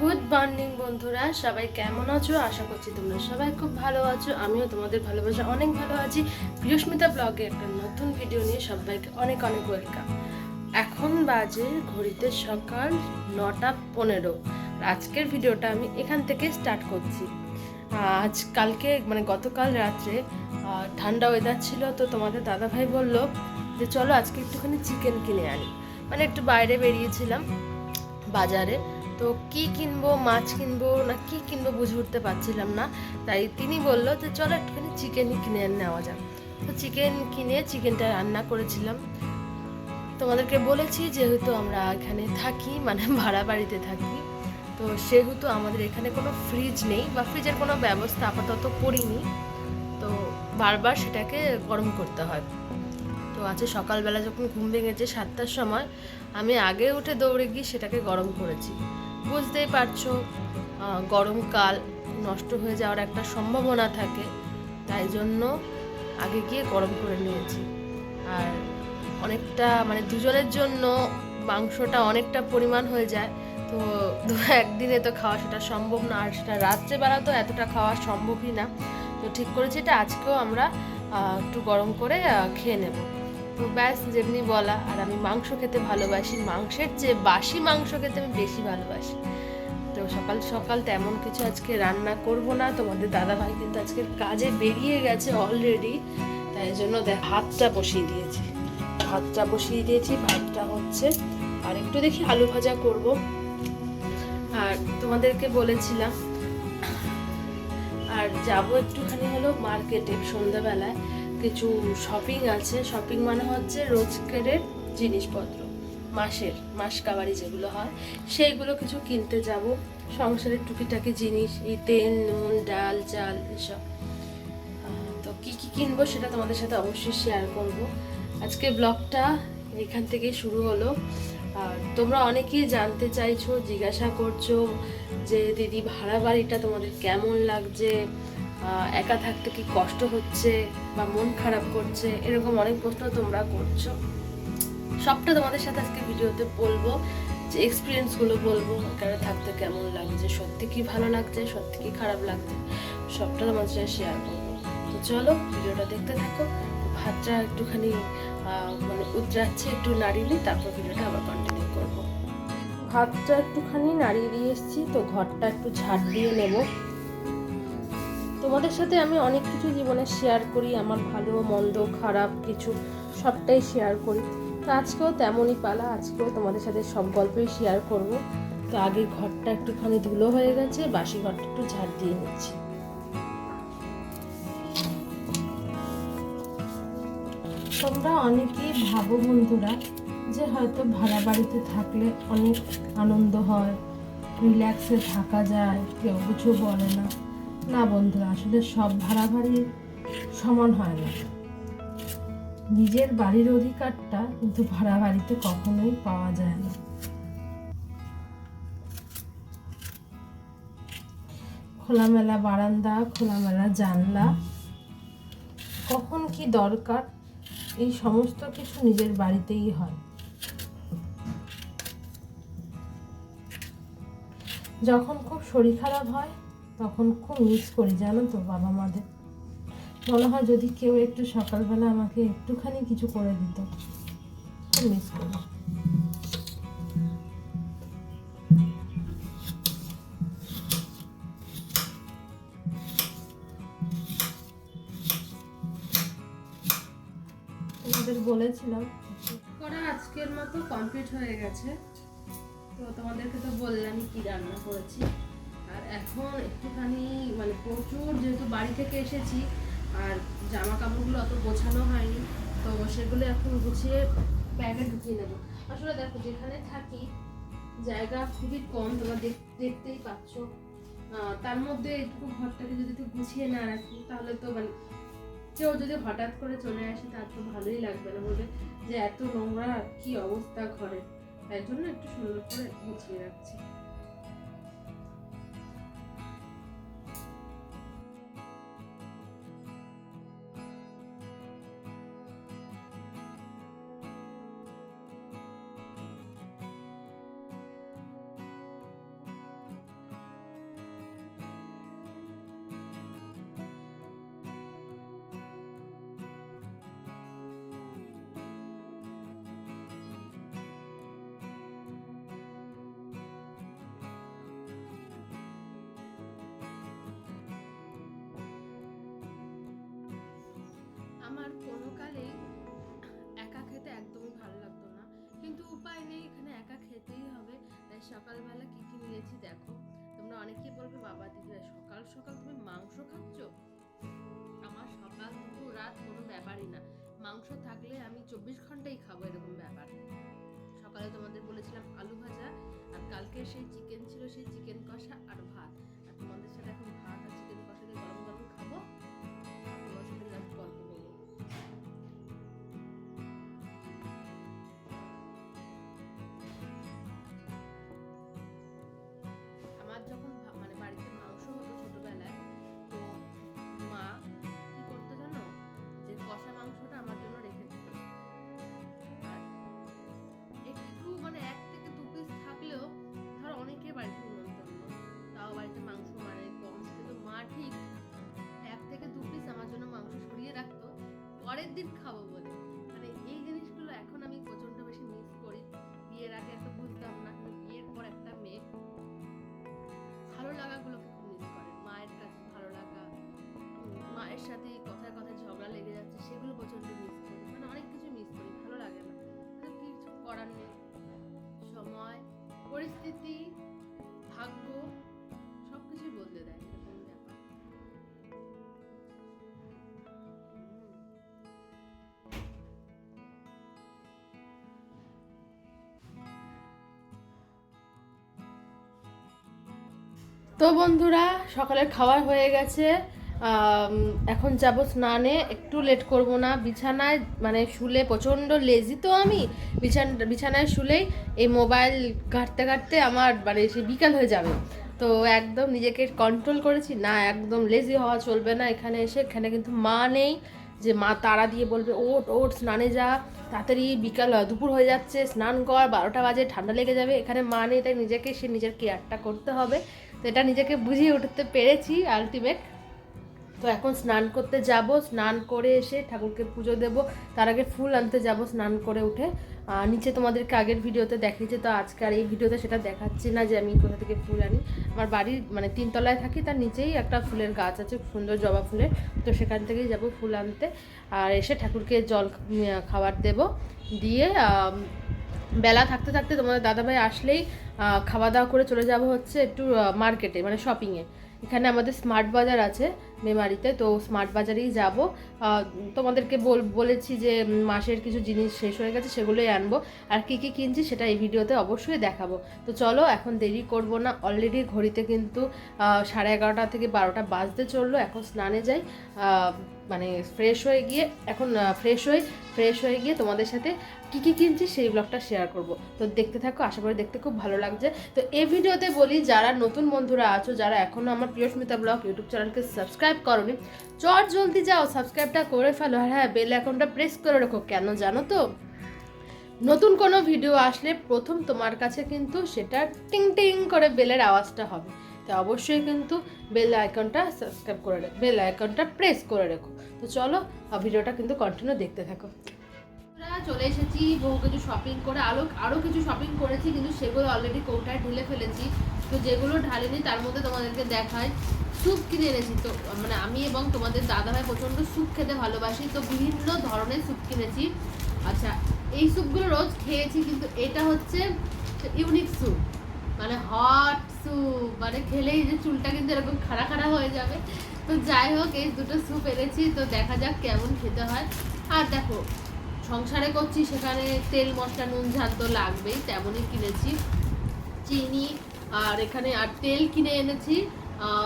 Good morning বন্ধুরা, সবাই কেমন আছো? আশা করছি তোমরা সবাই খুব ভালো আছো। আমিও তোমাদের ভালোবাসা অনেক ভালো আছি। প্রিয়স্মিতা ব্লগে একটা নতুন ভিডিও নিয়ে সবাইকে অনেক অনেক ওয়েলকাম এখন বাজে ঘড়িতে সকাল নটা পনেরো। আজকের ভিডিওটা আমি এখান থেকে স্টার্ট করছি। আজ কালকে মানে গতকাল রাত্রে ঠান্ডা ওয়েদার ছিল তো তোমাদের দাদাভাই বলল যে, চলো আজকে একটুখানি চিকেন কিনে আনি। মানে একটু বাইরে বেরিয়েছিলাম বাজারে। তো কি কিনবো, মাছ কিনবো না কি কিনবো বুঝে উঠতে পারছিলাম না। তাই তিনি বলল যে, চলো একটুখানি চিকেনই কিনে নেওয়া যাক। তো চিকেন কিনে চিকেনটা রান্না করেছিলাম। তোমাদেরকে বলেছি যেহেতু আমরা এখানে থাকি মানে ভাড়া বাড়িতে থাকি, তো সেহেতু আমাদের এখানে কোনো ফ্রিজ নেই বা ফ্রিজের কোনো ব্যবস্থা আপাতত করিনি। তো বারবার সেটাকে গরম করতে হয়। তো আজকে সকালবেলা যখন ঘুম ভেঙেছে সাতটার সময়, আমি আগে উঠে দৌড়ে গিয়ে সেটাকে গরম করেছি। বুঝতেই পারছ গরমকাল নষ্ট হয়ে যাওয়ার একটা সম্ভাবনা থাকে, তাই জন্য আগে গিয়ে গরম করে নিয়েছি। আর অনেকটা মানে দুজনের জন্য মাংসটা অনেকটা পরিমাণ হয়ে যায়, তো একদিনে তো খাওয়া সেটা সম্ভব না, আর সেটা রাত্রেবেলা তো এতটা খাওয়া সম্ভবই না। তো ঠিক করেছি এটা আজকেও আমরা একটু গরম করে খেয়ে নেব। তো ব্যাস, যেমনি বলা। আর আমি মাংস খেতে ভালোবাসি। মাংসের চেয়ে বাসি মাংস খেতে আমি বেশি ভালোবাসি। তো সকাল সকাল তেমন কিছু আজকে রান্না করব না। তোমাদের দাদা ভাই কিন্তু আজকে কাজে বেরিয়ে গেছে অলরেডি তাই জন্য ভাতটা বসিয়ে দিয়েছি। ভাতটা বসিয়ে দিয়েছি। ভাতটা হচ্ছে আর একটু দেখি আলু ভাজা করব। আর তোমাদেরকে বলেছিলাম, আর যাব একটুখানি হলো মার্কেটে সন্ধ্যাবেলায়। কিছু শপিং আছে। শপিং মানে হচ্ছে রোজকারের জিনিসপত্র, মাসের, মাস কাবারি যেগুলো হয়, সেইগুলো কিছু কিনতে যাব। সংসারের টুকিটাকি জিনিস, এই তেল, নুন, ডাল, চাল, এসব। তো কি কি কিনবো সেটা তোমাদের সাথে অবশ্যই শেয়ার করব। আজকে ব্লগটা এখান থেকেই শুরু হলো। আর তোমরা অনেকেই জানতে চাইছো, জিজ্ঞাসা করছ যে, দিদি, ভাড়া বাড়িটা তোমাদের কেমন লাগছে? একা থাকতে কি কষ্ট হচ্ছে বা মন খারাপ করছে? এরকম অনেক প্রশ্ন তোমরা করছ। সবটা তোমাদের সাথে আজকে ভিডিওতে বলব, যে এক্সপিরিয়েন্সগুলো বলব এখানে থাকতে কেমন লাগছে, সত্যি কি ভালো লাগছে, সত্যি কি খারাপ লাগছে, সবটা তোমাদের সাথে শেয়ার করব। তো চলো, ভিডিওটা দেখতে থাকো, ভাতটা একটুখানি মানে উতরাচ্ছে একটু নাড়িয়ে নিই তারপর ভিডিওটা আবার কন্টিনিউ করব। ভাতটা একটুখানি নাড়িয়ে দিয়ে এসেছি, তো ঘরটা একটু ঝাড় দিয়ে নেব। তোমাদের সাথে আমি অনেক কিছু জীবনে শেয়ার করি, আমার ভালো, মন্দ, খারাপ কিছু সবটাই শেয়ার করি। তো আজকেও তেমনই পালা, আজকেও তোমাদের সাথে সব গল্পই শেয়ার করব। তো আগে ঘরটা একটুখানি ধুলো হয়ে গেছে, বাসি ঘরটা একটু ঝাড় দিয়ে নিচ্ছি। তোমরা অনেকেই ভাবো বন্ধুরা যে হয়তো ভাড়া বাড়িতে থাকলে অনেক আনন্দ হয় রিল্যাক্সে থাকা যায়, কেউ কিছু বলে না। না বন্ধুরা আসলে সব ভাড়া বাড়ি সমান হয় না। নিজের বাড়ির অধিকারটা কিন্তু ভাড়া বাড়িতে কখনোই পাওয়া যায় না। খোলামেলা বারান্দা, খোলামেলা জানলা, কখন কি দরকার, এই সমস্ত কিছু নিজের বাড়িতেই হয়। যখন খুব শরীর খারাপ হয় তখন খুব মিস করি, জানো তো বাবা মাদের। মনে হয় যদি কেউ একটু সকালবেলা আমাকে একটুখানি কিছু করে দিত, খুব মিস করি। বলেছিলাম। করা আজকের মতো কমপ্লিট হয়ে গেছে। তো তোমাদেরকে তো বললামই কি রান্না করেছি। এখন একটুখানি মানে প্রচুর যেহেতু বাড়ি থেকে এসেছি, আর জামা কাপড়গুলো অত গোছানো হয়নি, তো সেগুলো এখন গুছিয়ে ব্যাগে ঢুকিয়ে নেব। আসলে দেখো, যেখানে থাকি জায়গা খুবই কম, তোমরা দেখ- দেখতেই পাচ্ছ। তার মধ্যে এইটুকু ঘরটাকে যদি একটু গুছিয়ে না রাখি, তাহলে তো মানে কেউ যদি হঠাৎ করে চলে আসে, তার তো ভালোই লাগবে না বলবে যে এত নোংরা, কি অবস্থা ঘরে? তাই জন্য একটু সুন্দর করে গুছিয়ে রাখছি। কোনো কালেই একা খেতে একদমই ভালো লাগতো না। কিন্তু উপায় নেই, এখানে একা খেতেই হবে। তাই সকালবেলা কী কী নিয়েছি দেখো। তোমরা অনেকেই বলবে, বাবা, দিদিরা, সকাল সকাল তুমি মাংস খাচ্ছ? আমার সকাল দুপুর রাত কোনো ব্যাপারই না। মাংস থাকলে আমি চব্বিশ ঘন্টাই খাব এরকম ব্যাপার। সকালে তোমাদের বলেছিলাম আলু ভাজা, আর কালকে সেই চিকেন ছিল, সেই চিকেন কষা আর ভাত। আর তোমাদের সাথে এখন পরের দিন খাব বলে। মানে এই জিনিসগুলো এখন আমি প্রচণ্ড বেশি মিস করি। বিয়ের আগে এত বুঝতাম না বিয়ের পর একটা মেয়ে ভালো লাগাগুলোকে খুব মিস করে। মায়ের কাছে ভালো লাগা মায়ের সাথে কথায় কথায় ঝগড়া লেগে যাচ্ছে, সেগুলো প্রচণ্ড তো বন্ধুরা, সকালের খাবার হয়ে গেছে। এখন যাব স্নানে। একটু লেট করব না। বিছানায় মানে শুলে প্রচণ্ড লেজি তো আমি। বিছান, বিছানায় শুলেই এই মোবাইল ঘাঁটতে ঘাঁটতে আমার মানে সে বিকাল হয়ে যাবে। তো একদম নিজেকে কন্ট্রোল করেছি। না, একদম লেজি হওয়া চলবে না এখানে এসে। এখানে কিন্তু মা নেই। যে মা তারা দিয়ে বলবে ওট ওট স্নানে যা। তাড়াতাড়ি বিকাল দুপুর হয়ে যাচ্ছে। স্নান কর, বারোটা বাজে, ঠান্ডা লেগে যাবে। এখানে মা নেই, তাই নিজেকে সে নিজের কেয়ারটা করতে হবে। এটা নিজেকে বুঝিয়ে উঠতে পেরেছি আলটিমেট তো এখন স্নান করতে যাব, স্নান করে এসে ঠাকুরকে পুজো দেব। তার আগে ফুল আনতে যাব স্নান করে উঠে। নিচে তোমাদেরকে আগের ভিডিওতে দেখিয়েছি, তো আজকে আর এই ভিডিওতে সেটা দেখাচ্ছি না যে আমি কোথা থেকে ফুল আনি। আমার বাড়ির মানে তিনতলায় থাকি, তার নিচেই একটা ফুলের গাছ আছে, সুন্দর জবা ফুলের। তো সেখান থেকেই যাব ফুল আনতে। আর এসে ঠাকুরকে জল খাবার দেব। দিয়ে বেলা থাকতে থাকতে তোমাদের দাদাভাই আসলেই খাওয়া দাওয়া করে চলে যাব হচ্ছে একটু মার্কেটে মানে শপিংয়ে এখানে আমাদের স্মার্ট বাজার আছে মেমারিতে, তো স্মার্ট বাজারেই যাব। তোমাদেরকে বল, বলেছি যে মাসের কিছু জিনিস শেষ হয়ে গেছে সেগুলোই আনব। আর কী কী কিনছি সেটা এই ভিডিওতে অবশ্যই দেখাবো। তো চলো, এখন দেরি করব না। অলরেডি ঘড়িতে কিন্তু সাড়ে এগারোটা থেকে বারোটা বাজতে চলল। এখন স্নানে যাই। মানে ফ্রেশ হয়ে গিয়ে, এখন ফ্রেশ হয়ে ফ্রেশ হয়ে গিয়ে তোমাদের সাথে কী কী কিনছি সেই ব্লগটা শেয়ার করব। তো দেখতে থাকো, আশা করি দেখতে খুব ভালো লাগছে। তো এই ভিডিওতে বলি, যারা নতুন বন্ধুরা আছো, যারা এখনও আমার প্রিয়স্মিতা ব্লগ ইউটিউব চ্যানেলকে সাবস্ক্রাইব করোনি, চট জলদি যাও সাবস্ক্রাইবটা করে ফেলো। আর হ্যাঁ বেল অ্যাকাউন্টটা প্রেস করে রাখো। কেন জানো তো? নতুন কোনো ভিডিও আসলে প্রথম তোমার কাছে কিন্তু সেটা টিং টিং করে বেলের আওয়াজটা হবে। তো অবশ্যই কিন্তু বেল আইকনটা সাবস্ক্রাইব করে বেল আইকনটা প্রেস করে রেখো। তো চলো ভিডিওটা কিন্তু কন্টিনিউ দেখতে থাকো। চলে এসেছি, বহু কিছু শপিং করে আরও আরও কিছু শপিং করেছি, কিন্তু সেগুলো অলরেডি কৌটায় ঢেলে ফেলেছি। তো যেগুলো ঢালিনি, তার মধ্যে তোমাদেরকে দেখায় স্যুপ কিনে এনেছি, তো মানে আমি এবং তোমাদের দাদাভাই প্রচণ্ড স্যুপ খেতে ভালোবাসি, তো বিভিন্ন ধরনের স্যুপ কিনেছি। আচ্ছা এই স্যুপগুলো রোজ খেয়েছি, কিন্তু এটা হচ্ছে ইউনিক স্যুপ। মানে হট স্যুপ মানে খেলেই যে চুলটা কিন্তু এরকম খাড়া খাড়া হয়ে যাবে। তো যাই হোক, এই দুটো স্যুপ এনেছি, তো দেখা যাক কেমন খেতে হয়। আর দেখো, সংসারে করছি, সেখানে তেল, মশলা, নুন, ঝাল তো লাগবেই, তেমনই কিনেছি। চিনি, আর এখানে, আর তেল কিনে এনেছি।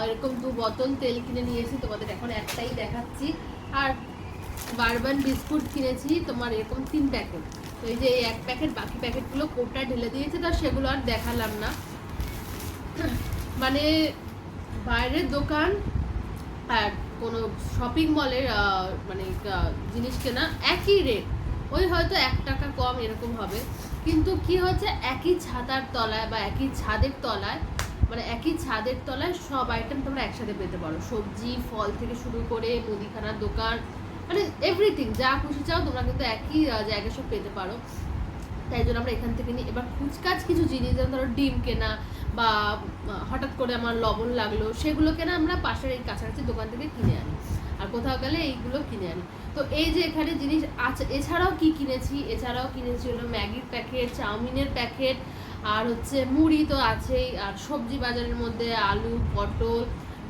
এরকম দু বোতল তেল কিনে নিয়েছি, তোমাদের এখন একটাই দেখাচ্ছি। আর বারবান বিস্কুট কিনেছি, তোমার এরকম তিন প্যাকেট। তো এই যে, এই এক প্যাকেট, বাকি প্যাকেটগুলো কোটা ঢেলে দিয়েছে, তো সেগুলো আর দেখালাম না। মানে বাইরের দোকান আর কোনো শপিং মলের মানে জিনিস কেনা একই রেট ওই হয়তো এক টাকা কম এরকম হবে। কিন্তু কি হচ্ছে, একই ছাতার তলায় বা একই ছাদের তলায় মানে একই ছাদের তলায় সব আইটেম তোমরা একসাথে পেতে পারো। সবজি, ফল থেকে শুরু করে মুদিখানার দোকান মানে এভরিথিং যা খুশি চাও তোমরা কিন্তু একই জায়গায় সব পেতে পারো। তাই জন্য আমরা এখান থেকে নিই। এবার কুচকাচ কিছু জিনিস, যেমন ধরো ডিম কেনা বা হঠাৎ করে আমার লবণ লাগল সেগুলো কেনা আমরা পাশের এই কাছাকাছি দোকান থেকে কিনে আনি। আর কোথাও গেলে এইগুলো কিনে আনি। তো এই যে এখানে জিনিস আছে, এছাড়াও কি কিনেছি? এছাড়াও কিনেছি হলো ম্যাগির প্যাকেট, চাউমিনের প্যাকেট, আর হচ্ছে মুড়ি তো আছেই, আর সবজি বাজারের মধ্যে আলু, পটল,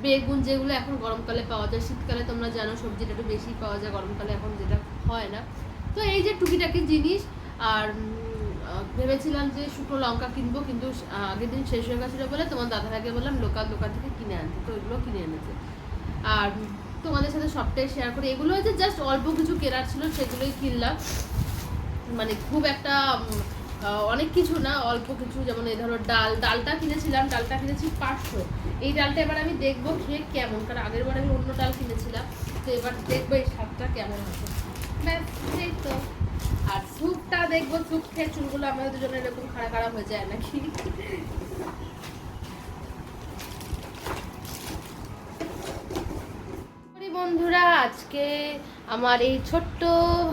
বেগুন যেগুলো এখন গরমকালে পাওয়া যায়। শীতকালে তোমরা জানো সবজিটা একটু বেশি পাওয়া যায়, গরমকালে এখন যেটা হয় না। তো এই যে টুকিটাকি জিনিস, আর ভেবেছিলাম যে শুকনো লঙ্কা কিনবো, কিন্তু আগের দিন শেষ হয়ে গেছিল বলে তোমার দাদাভাইকে বললাম লোকাল দোকান থেকে কিনে আনতে, তো ওইগুলো কিনে এনেছে। আর তোমাদের সাথে সবটাই শেয়ার করি। এগুলো হচ্ছে জাস্ট অল্প কিছু কেনার ছিল, সেগুলোই কিনলাম। মানে খুব একটা অনেক কিছু না, অল্প কিছু, যেমন এই ধরো ডাল, ডালটা কিনেছিলাম, ডালটা কিনেছি পাঁচশো। এই ডালটা এবার আমি দেখব খেয়ে কেমন, কারণ আগের বার আমি অন্য ডাল কিনেছিলাম, তো এবার দেখব এই স্বাদটা কেমন আছে। ব্যাস, এই তো। আর স্যুপটা দেখব, স্যুপ খেয়ে চুলগুলো আমাদের দুজনের এরকম খাড়া খাড়া হয়ে যায় নাকি? বন্ধুরা, আজকে আমার এই ছোট্ট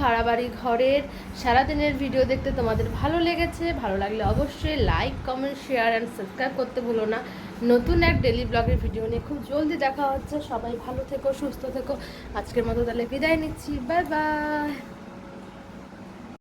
ভাড়া বাড়ি ঘরের সারাদিনের ভিডিও দেখতে তোমাদের ভালো লেগেছে। ভালো লাগলে অবশ্যই like comment share and subscribe করতে ভুলো না। নতুন এক ডেলি ব্লগের ভিডিও নিয়ে খুব জলদি দেখা হচ্ছে। সবাই ভালো থেকো, সুস্থ থেকো। আজকের মতো তাহলে বিদায় নিচ্ছি। Bye bye